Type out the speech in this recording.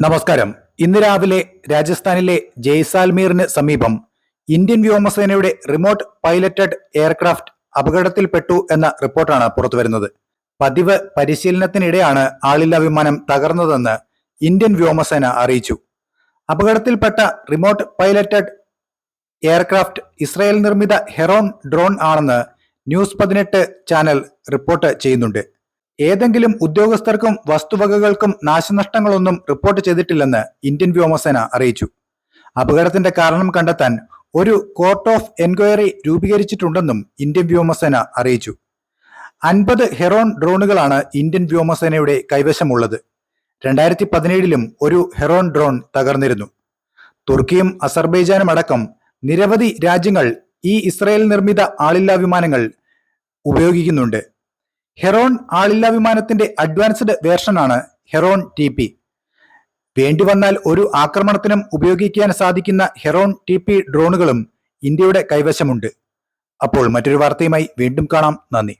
നമസ്കാരം. ഇന്ന് രാവിലെ രാജസ്ഥാനിലെ ജയ്സാൽമീറിന് സമീപം ഇന്ത്യൻ വ്യോമസേനയുടെ റിമോട്ട് പൈലറ്റഡ് എയർക്രാഫ്റ്റ് അപകടത്തിൽപ്പെട്ടു എന്ന റിപ്പോർട്ടാണ് പുറത്തുവരുന്നത്. പതിവ് പരിശീലനത്തിനിടെയാണ് ആളില്ലാ വിമാനം തകർന്നതെന്ന് ഇന്ത്യൻ വ്യോമസേന അറിയിച്ചു. അപകടത്തിൽപ്പെട്ട റിമോട്ട് പൈലറ്റഡ് എയർക്രാഫ്റ്റ് ഇസ്രായേൽ നിർമ്മിത ഹെറോൺ ഡ്രോൺ ആണെന്ന് ന്യൂസ് പതിനെട്ട് ചാനൽ റിപ്പോർട്ട് ചെയ്യുന്നുണ്ട്. ഏതെങ്കിലും ഉദ്യോഗസ്ഥർക്കും വസ്തുവകകൾക്കും നാശനഷ്ടങ്ങളൊന്നും റിപ്പോർട്ട് ചെയ്തിട്ടില്ലെന്ന് ഇന്ത്യൻ വ്യോമസേന അറിയിച്ചു. അപകടത്തിന്റെ കാരണം കണ്ടെത്താൻ ഒരു കോർട്ട് ഓഫ് എൻക്വയറി രൂപീകരിച്ചിട്ടുണ്ടെന്നും ഇന്ത്യൻ വ്യോമസേന അറിയിച്ചു. അൻപത് ഹെറോൺ ഡ്രോണുകളാണ് ഇന്ത്യൻ വ്യോമസേനയുടെ കൈവശമുള്ളത്. രണ്ടായിരത്തി പതിനേഴിലും ഒരു ഹെറോൺ ഡ്രോൺ തകർന്നിരുന്നു. തുർക്കിയും അസർബൈജാനും അടക്കം നിരവധി രാജ്യങ്ങൾ ഈ ഇസ്രായേൽ നിർമ്മിത ആളില്ലാ വിമാനങ്ങൾ ഉപയോഗിക്കുന്നുണ്ട്. ഹെറോൺ ആളില്ലാ വിമാനത്തിന്റെ അഡ്വാൻസ്ഡ് വേർഷനാണ് ഹെറോൺ ടി പി. വേണ്ടി വന്നാൽ ഒരു ആക്രമണത്തിനും ഉപയോഗിക്കാൻ സാധിക്കുന്ന ഹെറോൺ ടി പി ഡ്രോണുകളും ഇന്ത്യയുടെ കൈവശമുണ്ട്. അപ്പോൾ മറ്റൊരു വാർത്തയുമായി വീണ്ടും കാണാം. നന്ദി.